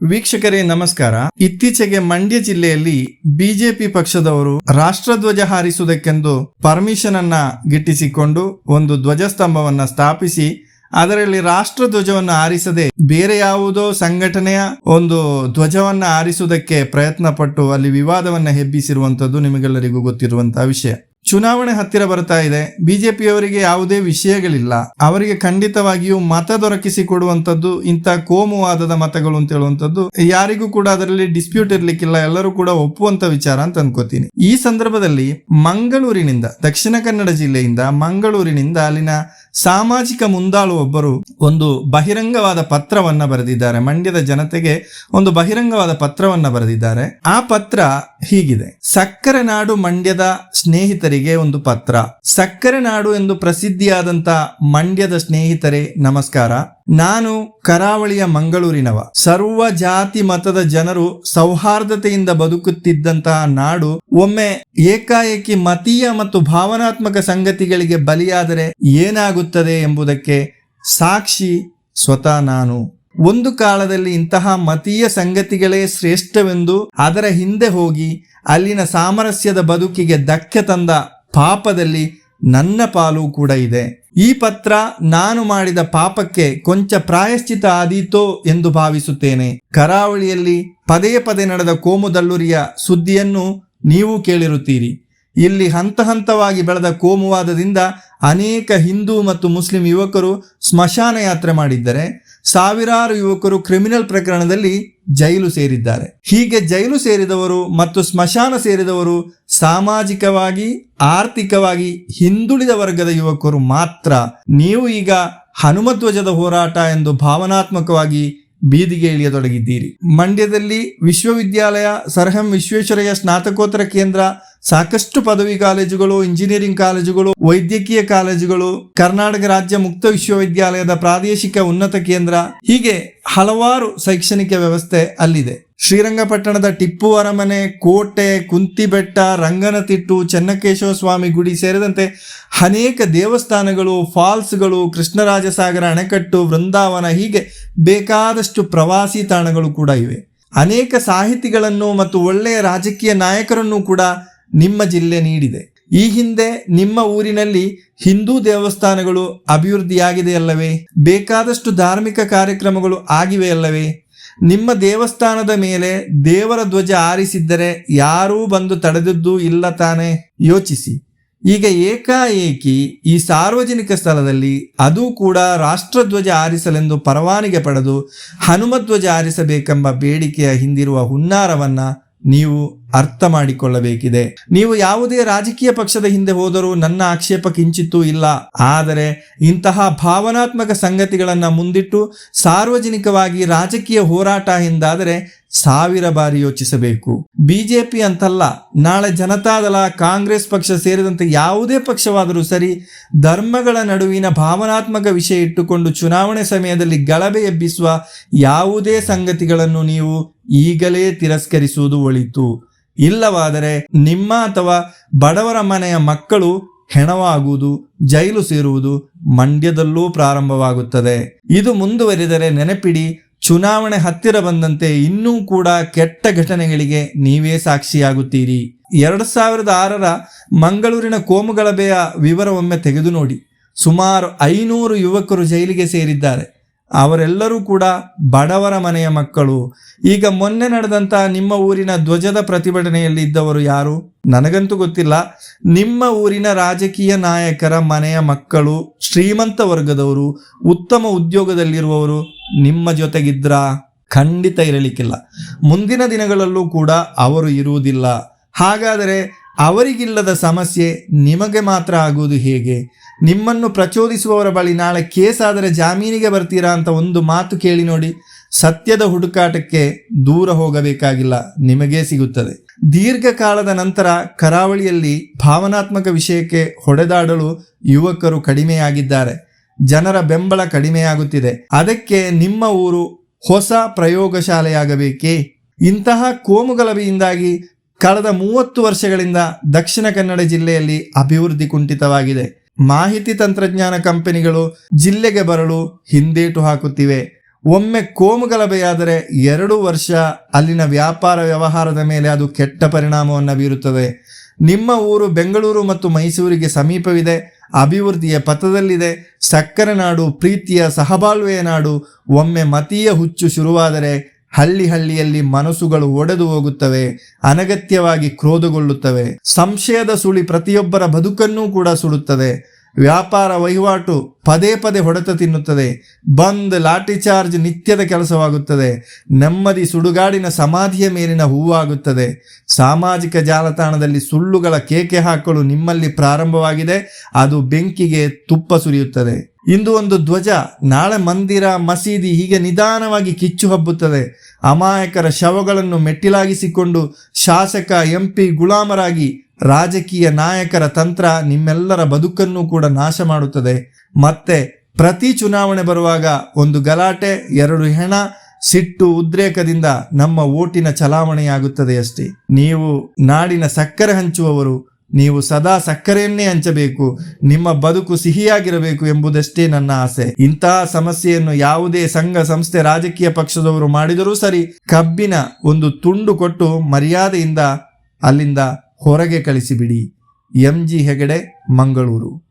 ವೀಕ್ಷಕರೇ, ನಮಸ್ಕಾರ. ಇತ್ತೀಚೆಗೆ ಮಂಡ್ಯ ಜಿಲ್ಲೆಯಲ್ಲಿ ಬಿಜೆಪಿ ಪಕ್ಷದವರು ರಾಷ್ಟ್ರಧ್ವಜ ಹಾರಿಸುವುದಕ್ಕೆಂದು ಪರ್ಮಿಷನ್ ಅನ್ನ ಗಿಟ್ಟಿಸಿಕೊಂಡು ಒಂದು ಧ್ವಜಸ್ತಂಭವನ್ನ ಸ್ಥಾಪಿಸಿ, ಅದರಲ್ಲಿ ರಾಷ್ಟ್ರಧ್ವಜವನ್ನು ಆರಿಸದೆ ಬೇರೆ ಯಾವುದೋ ಸಂಘಟನೆಯ ಒಂದು ಧ್ವಜವನ್ನ ಆರಿಸುವುದಕ್ಕೆ ಪ್ರಯತ್ನ ಪಟ್ಟು ಅಲ್ಲಿ ವಿವಾದವನ್ನ ಹೆಬ್ಬಿಸಿರುವಂತದ್ದು ನಿಮಗೆಲ್ಲರಿಗೂ ಗೊತ್ತಿರುವಂತಹ ವಿಷಯ. ಚುನಾವಣೆ ಹತ್ತಿರ ಬರ್ತಾ ಇದೆ. ಬಿಜೆಪಿಯವರಿಗೆ ಯಾವುದೇ ವಿಷಯಗಳಿಲ್ಲ. ಅವರಿಗೆ ಖಂಡಿತವಾಗಿಯೂ ಮತ ದೊರಕಿಸಿ ಕೊಡುವಂತದ್ದು ಇಂಥ ಕೋಮುವಾದದ ಮತಗಳು ಅಂತ ಹೇಳುವಂತದ್ದು ಯಾರಿಗೂ ಕೂಡ ಅದರಲ್ಲಿ ಡಿಸ್ಪ್ಯೂಟ್ ಇರ್ಲಿಕ್ಕಿಲ್ಲ. ಎಲ್ಲರೂ ಕೂಡ ಒಪ್ಪುವಂತ ವಿಚಾರ ಅಂತ ಅನ್ಕೋತೀನಿ. ಈ ಸಂದರ್ಭದಲ್ಲಿ ಮಂಗಳೂರಿನಿಂದ, ದಕ್ಷಿಣ ಕನ್ನಡ ಜಿಲ್ಲೆಯಿಂದ ಮಂಗಳೂರಿನಿಂದ ಅಲ್ಲಿನ ಸಾಮಾಜಿಕ ಮುಂದಾಳು ಒಬ್ಬರು ಒಂದು ಬಹಿರಂಗವಾದ ಪತ್ರವನ್ನ ಬರೆದಿದ್ದಾರೆ. ಮಂಡ್ಯದ ಜನತೆಗೆ ಒಂದು ಬಹಿರಂಗವಾದ ಪತ್ರವನ್ನ ಬರೆದಿದ್ದಾರೆ. ಆ ಪತ್ರ ಹೀಗಿದೆ. ಸಕ್ಕರೆ ನಾಡು ಮಂಡ್ಯದ ಸ್ನೇಹಿತರಿಗೆ ಒಂದು ಪತ್ರ. ಸಕ್ಕರೆ ನಾಡು ಎಂದು ಪ್ರಸಿದ್ಧಿಯಾದಂತ ಮಂಡ್ಯದ ಸ್ನೇಹಿತರೆ, ನಮಸ್ಕಾರ. ನಾನು ಕರಾವಳಿಯ ಮಂಗಳೂರಿನವ. ಸರ್ವ ಜಾತಿ ಮತದ ಜನರು ಸೌಹಾರ್ದತೆಯಿಂದ ಬದುಕುತ್ತಿದ್ದಂತಹ ನಾಡು, ಒಮ್ಮೆ ಏಕಾಏಕಿ ಮತೀಯ ಮತ್ತು ಭಾವನಾತ್ಮಕ ಸಂಗತಿಗಳಿಗೆ ಬಲಿಯಾದರೆ ಏನಾಗುತ್ತದೆ ಎಂಬುದಕ್ಕೆ ಸಾಕ್ಷಿ ಸ್ವತಃ ನಾನು. ಒಂದು ಕಾಲದಲ್ಲಿ ಇಂತಹ ಮತೀಯ ಸಂಗತಿಗಳೇ ಶ್ರೇಷ್ಠವೆಂದು ಅದರ ಹಿಂದೆ ಹೋಗಿ ಅಲ್ಲಿನ ಸಾಮರಸ್ಯದ ಬದುಕಿಗೆ ಧಕ್ಕೆ ತಂದ ಪಾಪದಲ್ಲಿ ನನ್ನ ಪಾಲು ಕೂಡ ಇದೆ. ಈ ಪತ್ರ ನಾನು ಮಾಡಿದ ಪಾಪಕ್ಕೆ ಕೊಂಚ ಪ್ರಾಯಶ್ಚಿತ ಆದೀತೋ ಎಂದು ಭಾವಿಸುತ್ತೇನೆ. ಕರಾವಳಿಯಲ್ಲಿ ಪದೇ ಪದೇ ನಡೆದ ಕೋಮುದಲ್ಲುರಿಯ ಸುದ್ದಿಯನ್ನು ನೀವು ಕೇಳಿರುತ್ತೀರಿ. ಇಲ್ಲಿ ಹಂತ ಹಂತವಾಗಿ ಬೆಳೆದ ಕೋಮುವಾದದಿಂದ ಅನೇಕ ಹಿಂದೂ ಮತ್ತು ಮುಸ್ಲಿಂ ಯುವಕರು ಸ್ಮಶಾನ ಯಾತ್ರೆ ಮಾಡಿದ್ದರೆ ಸಾವಿರಾರು ಯುವಕರು ಕ್ರಿಮಿನಲ್ ಪ್ರಕರಣದಲ್ಲಿ ಜೈಲು ಸೇರಿದ್ದಾರೆ. ಹೀಗೆ ಜೈಲು ಸೇರಿದವರು ಮತ್ತು ಸ್ಮಶಾನ ಸೇರಿದವರು ಸಾಮಾಜಿಕವಾಗಿ, ಆರ್ಥಿಕವಾಗಿ ಹಿಂದುಳಿದ ವರ್ಗದ ಯುವಕರು ಮಾತ್ರ. ನೀವು ಈಗ ಹನುಮಧ್ವಜದ ಹೋರಾಟ ಎಂದು ಭಾವನಾತ್ಮಕವಾಗಿ ಬೀದಿಗೆ ಇಳಿಯತೊಡಗಿದ್ದೀರಿ. ಮಂಡ್ಯದಲ್ಲಿ ವಿಶ್ವವಿದ್ಯಾಲಯ, ಸರ್ಹಂ ವಿಶ್ವೇಶ್ವರಯ್ಯ ಸ್ನಾತಕೋತ್ತರ ಕೇಂದ್ರ ಸಾಕಷ್ಟು ಪದವಿ ಕಾಲೇಜುಗಳು ಇಂಜಿನಿಯರಿಂಗ್ ಕಾಲೇಜುಗಳು, ವೈದ್ಯಕೀಯ ಕಾಲೇಜುಗಳು, ಕರ್ನಾಟಕ ರಾಜ್ಯ ಮುಕ್ತ ವಿಶ್ವವಿದ್ಯಾಲಯದ ಪ್ರಾದೇಶಿಕ ಉನ್ನತ ಕೇಂದ್ರ, ಹೀಗೆ ಹಲವಾರು ಶೈಕ್ಷಣಿಕ ವ್ಯವಸ್ಥೆ ಅಲ್ಲಿದೆ. ಶ್ರೀರಂಗಪಟ್ಟಣದ ಟಿಪ್ಪು ಅರಮನೆ, ಕೋಟೆ, ಕುಂತಿಬೆಟ್ಟ, ರಂಗನತಿಟ್ಟು ಚೆನ್ನಕೇಶವ ಸ್ವಾಮಿ ಗುಡಿ ಸೇರಿದಂತೆ ಅನೇಕ ದೇವಸ್ಥಾನಗಳು, ಫಾಲ್ಸ್ಗಳು, ಕೃಷ್ಣರಾಜಸಾಗರ ಅಣೆಕಟ್ಟು, ವೃಂದಾವನ, ಹೀಗೆ ಬೇಕಾದಷ್ಟು ಪ್ರವಾಸಿ ತಾಣಗಳು ಕೂಡ ಇವೆ. ಅನೇಕ ಸಾಹಿತಿಗಳನ್ನು ಮತ್ತು ಒಳ್ಳೆಯ ರಾಜಕೀಯ ನಾಯಕರನ್ನು ಕೂಡ ನಿಮ್ಮ ಜಿಲ್ಲೆ ನೀಡಿದೆ. ಈ ಹಿಂದೆ ನಿಮ್ಮ ಊರಿನಲ್ಲಿ ಹಿಂದೂ ದೇವಸ್ಥಾನಗಳು ಅಭಿವೃದ್ಧಿಯಾಗಿದೆಯಲ್ಲವೇ ಬೇಕಾದಷ್ಟು ಧಾರ್ಮಿಕ ಕಾರ್ಯಕ್ರಮಗಳು ಆಗಿವೆಯಲ್ಲವೇ ನಿಮ್ಮ ದೇವಸ್ಥಾನದ ಮೇಲೆ ದೇವರ ಧ್ವಜ ಆರಿಸಿದ್ದರೆ ಯಾರೂ ಬಂದು ತಡೆದದ್ದು ಇಲ್ಲ ತಾನೇ? ಯೋಚಿಸಿ. ಈಗ ಏಕಾಏಕಿ ಈ ಸಾರ್ವಜನಿಕ ಸ್ಥಳದಲ್ಲಿ ಅದು ಕೂಡ ರಾಷ್ಟ್ರಧ್ವಜ ಆರಿಸಲೆಂದು ಪರವಾನಿಗೆ ಪಡೆದು ಹನುಮಧ್ವಜ ಆರಿಸಬೇಕೆಂಬ ಬೇಡಿಕೆಯ ಹಿಂದಿರುವ ಹುನ್ನಾರವನ್ನ ನೀವು ಅರ್ಥ ಮಾಡಿಕೊಳ್ಳಬೇಕಿದೆ. ನೀವು ಯಾವುದೇ ರಾಜಕೀಯ ಪಕ್ಷದ ಹಿಂದೆ ಹೋದರೂ ನನ್ನ ಆಕ್ಷೇಪ ಕಿಂಚಿತ್ತೂ ಇಲ್ಲ. ಆದರೆ ಇಂತಹ ಭಾವನಾತ್ಮಕ ಸಂಗತಿಗಳನ್ನು ಮುಂದಿಟ್ಟು ಸಾರ್ವಜನಿಕವಾಗಿ ರಾಜಕೀಯ ಹೋರಾಟ ಎಂದಾದರೆ ಸಾವಿರ ಬಾರಿ ಯೋಚಿಸಬೇಕು. ಬಿಜೆಪಿ ಅಂತಲ್ಲ, ನಾಳೆ ಜನತಾದಳ, ಕಾಂಗ್ರೆಸ್ ಪಕ್ಷ ಸೇರಿದಂತೆ ಯಾವುದೇ ಪಕ್ಷವಾದರೂ ಸರಿ ಧರ್ಮಗಳ ನಡುವಿನ ಭಾವನಾತ್ಮಕ ವಿಷಯ ಇಟ್ಟುಕೊಂಡು ಚುನಾವಣೆ ಸಮಯದಲ್ಲಿ ಗಲಭೆ ಎಬ್ಬಿಸುವ ಯಾವುದೇ ಸಂಗತಿಗಳನ್ನು ನೀವು ಈಗಲೇ ತಿರಸ್ಕರಿಸುವುದು ಒಳಿತು. ಇಲ್ಲವಾದರೆ ನಿಮ್ಮ ಅಥವಾ ಬಡವರ ಮನೆಯ ಮಕ್ಕಳು ಹೆಣವಾಗುವುದು, ಜೈಲು ಸೇರುವುದು ಮಂಡ್ಯದಲ್ಲೂ ಪ್ರಾರಂಭವಾಗುತ್ತದೆ. ಇದು ಮುಂದುವರಿದರೆ ನೆನಪಿಡಿ, ಚುನಾವಣೆ ಹತ್ತಿರ ಬಂದಂತೆ ಇನ್ನೂ ಕೂಡ ಕೆಟ್ಟ ಘಟನೆಗಳಿಗೆ ನೀವೇ ಸಾಕ್ಷಿಯಾಗುತ್ತೀರಿ. ಎರಡು ಸಾವಿರದ ಆರರ ಮಂಗಳೂರಿನ ಕೋಮುಗಲಭೆಯ ವಿವರವೊಮ್ಮೆ ತೆಗೆದು ನೋಡಿ ಸುಮಾರು ಐನೂರು ಯುವಕರು ಜೈಲಿಗೆ ಸೇರಿದ್ದಾರೆ. ಅವರೆಲ್ಲರೂ ಕೂಡ ಬಡವರ ಮನೆಯ ಮಕ್ಕಳು. ಈಗ ಮೊನ್ನೆ ನಡೆದಂತ ನಿಮ್ಮ ಊರಿನ ಧ್ವಜದ ಪ್ರತಿಭಟನೆಯಲ್ಲಿ ಇದ್ದವರು ಯಾರು? ನನಗಂತೂ ಗೊತ್ತಿಲ್ಲ. ನಿಮ್ಮ ಊರಿನ ರಾಜಕೀಯ ನಾಯಕರ ಮನೆಯ ಮಕ್ಕಳು, ಶ್ರೀಮಂತ ವರ್ಗದವರು, ಉತ್ತಮ ಉದ್ಯೋಗದಲ್ಲಿರುವವರು ನಿಮ್ಮ ಜೊತೆಗಿದ್ರಾ? ಖಂಡಿತ ಇರಲಿಕ್ಕಿಲ್ಲ. ಮುಂದಿನ ದಿನಗಳಲ್ಲೂ ಕೂಡ ಅವರು ಇರುವುದಿಲ್ಲ. ಹಾಗಾದರೆ ಅವರಿಗಿಲ್ಲದ ಸಮಸ್ಯೆ ನಿಮಗೆ ಮಾತ್ರ ಆಗುವುದು ಹೇಗೆ? ನಿಮ್ಮನ್ನು ಪ್ರಚೋದಿಸುವವರ ಬಳಿ ನಾಳೆ ಕೇಸಾದರೆ ಜಾಮೀನಿಗೆ ಬರ್ತೀರಾ ಅಂತ ಒಂದು ಮಾತು ಕೇಳಿ ನೋಡಿ, ಸತ್ಯದ ಹುಡುಕಾಟಕ್ಕೆ ದೂರ ಹೋಗಬೇಕಾಗಿಲ್ಲ, ನಿಮಗೇ ಸಿಗುತ್ತದೆ. ದೀರ್ಘಕಾಲದ ನಂತರ ಕರಾವಳಿಯಲ್ಲಿ ಭಾವನಾತ್ಮಕ ವಿಷಯಕ್ಕೆ ಹೊಡೆದಾಡಲು ಯುವಕರು ಕಡಿಮೆಯಾಗಿದ್ದಾರೆ. ಜನರ ಬೆಂಬಲ ಕಡಿಮೆಯಾಗುತ್ತಿದೆ. ಅದಕ್ಕೆ ನಿಮ್ಮ ಊರು ಹೊಸ ಪ್ರಯೋಗಶಾಲೆಯಾಗಬೇಕೇ? ಇಂತಹ ಕೋಮುಗಲಭೆಯಿಂದಾಗಿ ಕಳೆದ ಮೂವತ್ತು ವರ್ಷಗಳಿಂದ ದಕ್ಷಿಣ ಕನ್ನಡ ಜಿಲ್ಲೆಯಲ್ಲಿ ಅಭಿವೃದ್ಧಿ ಕುಂಠಿತವಾಗಿದೆ. ಮಾಹಿತಿ ತಂತ್ರಜ್ಞಾನ ಕಂಪನಿಗಳು ಜಿಲ್ಲೆಗೆ ಬರಲು ಹಿಂದೇಟು ಹಾಕುತ್ತಿವೆ. ಒಮ್ಮೆ ಕೋಮುಗಲಭೆಯಾದರೆ ಎರಡು ವರ್ಷ ಅಲ್ಲಿನ ವ್ಯಾಪಾರ ವ್ಯವಹಾರದ ಮೇಲೆ ಅದು ಕೆಟ್ಟ ಪರಿಣಾಮವನ್ನು ಬೀರುತ್ತದೆ. ನಿಮ್ಮ ಊರು ಬೆಂಗಳೂರು ಮತ್ತು ಮೈಸೂರಿಗೆ ಸಮೀಪವಿದೆ. ಅಭಿವೃದ್ಧಿಯ ಪಥದಲ್ಲಿದೆ. ಸಕ್ಕರೆ ನಾಡು, ಪ್ರೀತಿಯ ಸಹಬಾಳ್ವೆಯ ನಾಡು ಒಮ್ಮೆ ಮತೀಯ ಹುಚ್ಚು ಶುರುವಾದರೆ ಹಳ್ಳಿ ಹಳ್ಳಿಯಲ್ಲಿ ಮನಸ್ಸುಗಳು ಒಡೆದು ಹೋಗುತ್ತವೆ ಅನಗತ್ಯವಾಗಿ ಕ್ರೋಧಗೊಳ್ಳುತ್ತವೆ. ಸಂಶಯದ ಸುಳಿ ಪ್ರತಿಯೊಬ್ಬರ ಬದುಕನ್ನೂ ಕೂಡ ಸುಡುತ್ತದೆ. ವ್ಯಾಪಾರ ವಹಿವಾಟು ಪದೇ ಪದೇ ಹೊಡೆತ ತಿನ್ನುತ್ತದೆ. ಬಂದ್ ಲಾಠಿ ಚಾರ್ಜ್ ನಿತ್ಯದ ಕೆಲಸವಾಗುತ್ತದೆ. ನೆಮ್ಮದಿ ಸುಡುಗಾಡಿನ ಸಮಾಧಿಯ ಮೇಲಿನ ಹೂವಾಗುತ್ತದೆ. ಸಾಮಾಜಿಕ ಜಾಲತಾಣದಲ್ಲಿ ಸುಳ್ಳುಗಳ ಕೇಕೆ ಹಾಕಲು ನಿಮ್ಮಲ್ಲಿ ಪ್ರಾರಂಭವಾಗಿದೆ. ಅದು ಬೆಂಕಿಗೆ ತುಪ್ಪ ಸುರಿಯುತ್ತದೆ. ಇಂದು ಒಂದು ಧ್ವಜ, ನಾಳೆ ಮಂದಿರ, ಮಸೀದಿ ಹೀಗೆ ನಿಧಾನವಾಗಿ ಕಿಚ್ಚು ಹಬ್ಬುತ್ತದೆ. ಅಮಾಯಕರ ಶವಗಳನ್ನು ಮೆಟ್ಟಿಲಾಗಿಸಿಕೊಂಡು ಶಾಸಕ ಎಂಪಿ ಗುಲಾಮರಾಗಿ ರಾಜಕೀಯ ನಾಯಕರ ತಂತ್ರ ನಿಮ್ಮೆಲ್ಲರ ಬದುಕನ್ನು ಕೂಡ ನಾಶ ಮಾಡುತ್ತದೆ. ಮತ್ತೆ ಪ್ರತಿ ಚುನಾವಣೆ ಬರುವಾಗ ಒಂದು ಗಲಾಟೆ, ಎರಡು ಹೆಣ, ಸಿಟ್ಟು ಉದ್ರೇಕದಿಂದ ನಮ್ಮ ಓಟಿನ ಚಲಾವಣೆಯಾಗುತ್ತದೆ ಅಷ್ಟೇ. ನೀವು ನಾಡಿನ ಸಕ್ಕರೆ ಹಂಚುವವರು, ನೀವು ಸದಾ ಸಕ್ಕರೆಯನ್ನೇ ಹಂಚಬೇಕು, ನಿಮ್ಮ ಬದುಕು ಸಿಹಿಯಾಗಿರಬೇಕು ಎಂಬುದಷ್ಟೇ ನನ್ನ ಆಸೆ. ಇಂತಹ ಸಮಸ್ಯೆಯನ್ನು ಯಾವುದೇ ಸಂಘ, ಸಂಸ್ಥೆ, ರಾಜಕೀಯ ಪಕ್ಷದವರು ಮಾಡಿದರೂ ಸರಿ ಕಬ್ಬಿನ ಒಂದು ತುಂಡು ಕೊಟ್ಟು ಮರ್ಯಾದೆಯಿಂದ ಅಲ್ಲಿಂದ ಹೊರಗೆ ಕಳಿಸಿಬಿಡಿ. M G Hegde Mangaluru.